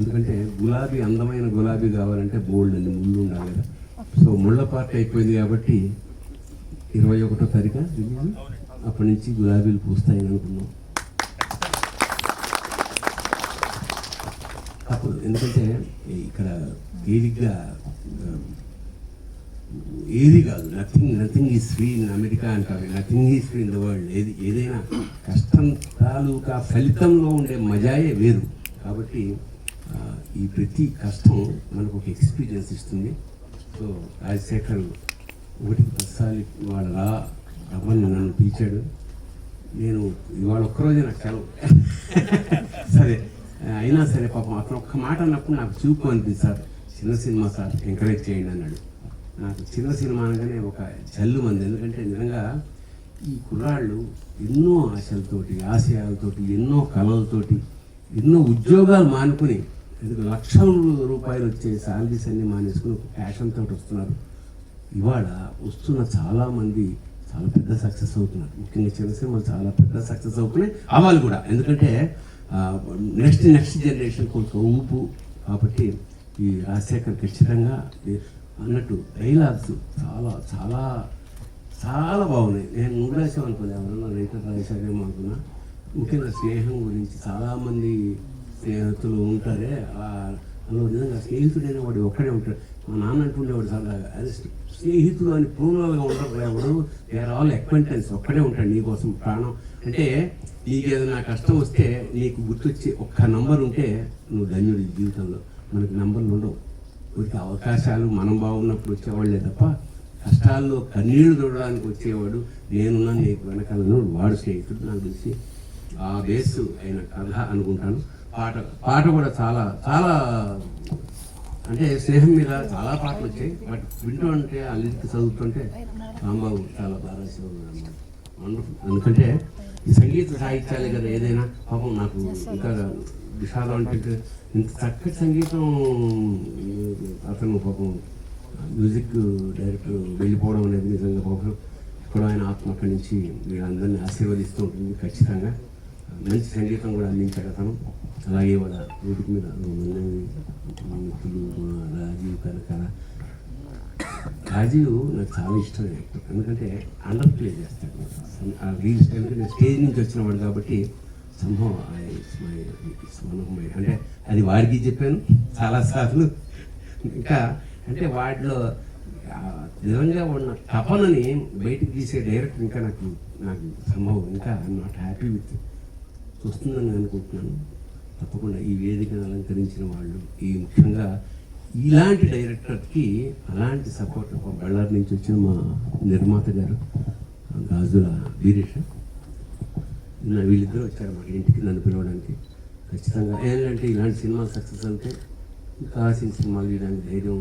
ఎందుకంటే గులాబీ అందమైన గులాబీ కావాలంటే బోల్డ్ అని ముళ్ళు ఉండాలి కదా. సో ముళ్ళ పార్టీ అయిపోయింది కాబట్టి ఇరవై ఒకటో తారీఖు? రిలీజ్ అప్పటి నుంచి గులాబీలు పూస్తాయని అనుకున్నాం. అప్పుడు ఎందుకంటే ఇక్కడ తేలిగ్గా ఏది కాదు. Nothing nothing is free in America అంటారు nothing is free in the world ఏది ఏదైనా కష్టం తాలూకా ఫలితంలో ఉండే మజాయే వేరు. కాబట్టి ఈ ప్రతి కష్టం మనకు ఒక ఎక్స్పీరియన్స్ ఇస్తుంది. సో రాజశేఖర్ ఒకటి పదిసార్లు ఇవాళ రా రమ్మని నన్ను పిలిచాడు. నేను ఇవాళ ఒక్కరోజే నాకు సెలవు. సరే అయినా సరే పాపం అతను ఒక్క మాట అన్నప్పుడు నాకు చూపు అనిపింది సార్. చిన్న సినిమా సార్ ఎంకరేజ్ చేయండి అన్నాడు. నాకు చిన్న సినిమా అనగానే ఒక జల్లు మంది. ఎందుకంటే నిజంగా ఈ కుర్రాళ్ళు ఎన్నో ఆశలతోటి ఆశయాలతోటి ఎన్నో కళలతోటి ఎన్నో ఉద్యోగాలు మానుకుని ఎందుకు లక్షల రూపాయలు వచ్చే శాలరీస్ అన్ని మానేసుకుని ఒక ప్యాషన్ తోటి వస్తున్నారు. ఇవాళ వస్తున్న చాలామంది చాలా పెద్ద సక్సెస్ అవుతున్నారు. ముఖ్యంగా చిన్న చాలా పెద్ద సక్సెస్ అవుతున్నాయి. అవ్వాలి కూడా. ఎందుకంటే నెక్స్ట్ నెక్స్ట్ జనరేషన్ కొంచెం ఊపు కాబట్టి ఈ రాజశేఖర్ ఖచ్చితంగా ఈ- అన్నట్టు డైలాగ్స్ చాలా చాలా చాలా బాగున్నాయి. నేను నువ్వు రాసావు ఎవరన్నా రైటర్ రాశారేమో అనుకున్నా. ముఖ్యంగా స్నేహం గురించి చాలామంది స్నేహితులు ఉంటారే అందులో నిజంగా స్నేహితుడైన వాడు ఒక్కడే ఉంటాడు. మా నాన్న అంటుండేవాడు సరదాగా అదే స్నేహితుడు అని పూర్వలుగా ఉండరు ఎవడు వేరే ఆల్ ఎక్వెంటెన్స్ ఒక్కడే ఉంటాడు నీకోసం ప్రాణం. అంటే నీకు ఏదైనా కష్టం వస్తే నీకు గుర్తొచ్చి ఒక్క నంబర్ ఉంటే నువ్వు ధన్యుడి జీవితంలో. మనకి నంబర్లు ఉండవు. ఊరికి అవకాశాలు మనం బాగున్నప్పుడు వచ్చేవాళ్ళే తప్ప కష్టాల్లో కన్నీళ్ళు చూడడానికి వచ్చేవాడు నేనున్నా నీకు వెనకాలను వాడు స్నేహితుడు నాకు తెలిసి ఆ బేస్ అయిన కథ అనుకుంటాను. పాట పాట కూడా చాలా చాలా అంటే స్నేహం మీద చాలా పాటలు వచ్చాయి. బట్ వింటూ ఉంటే ఆ లిరిక్ చదువుతుంటే రాంబాబు చాలా బాగా వండర్ఫుల్ ఎందుకంటే ఈ సంగీత సాహిత్యాలే కదా ఏదైనా. పాపం నాకు ఇంకా విషాదం అంటే ఇంత చక్కటి సంగీతం అతను పాపం మ్యూజిక్ డైరెక్టర్ వెళ్ళిపోవడం అనేది నిజంగా పాపం ఇప్పుడు ఆయన ఆత్మ అక్కడి నుంచి వీళ్ళందరినీ ఆశీర్వదిస్తూ ఉంటుంది ఖచ్చితంగా. మంచి సంగీతం కూడా అందించాడు అతను. అలాగే వాళ్ళ వేదిక మీద మా రాజీవ్ కనకర రాజీవ్ నాకు చాలా ఇష్టం ఎందుకంటే అండర్ ప్లే చేస్తాడు ఆ రీల్స్ ఎందుకంటే స్టేజ్ నుంచి వచ్చినవాడు కాబట్టి సంభవం అంటే అది వాడికి చెప్పాను చాలాసార్లు ఇంకా అంటే వాటిలో నిజంగా ఉన్న తపనని బయటకు తీసే డైరెక్ట్ ఇంకా నాకు నాకు సంభవం. ఇంకా నాట్ హ్యాపీ విత్ చూస్తుందని అనుకుంటున్నాను. తప్పకుండా ఈ వేదికను అలంకరించిన వాళ్ళు ఈ ముఖ్యంగా ఇలాంటి డైరెక్టర్కి అలాంటి సపోర్ట్ ఒక బళ్ళారి నుంచి వచ్చిన మా నిర్మాత గారు గాజుల వీరేష్. నా వీళ్ళిద్దరూ వచ్చారు మా ఇంటికి నన్ను పిలవడానికి. ఖచ్చితంగా. ఏంటంటే ఇలాంటి సినిమా సక్సెస్ అంటే కావాల్సిన సినిమాలు తీయడానికి ధైర్యం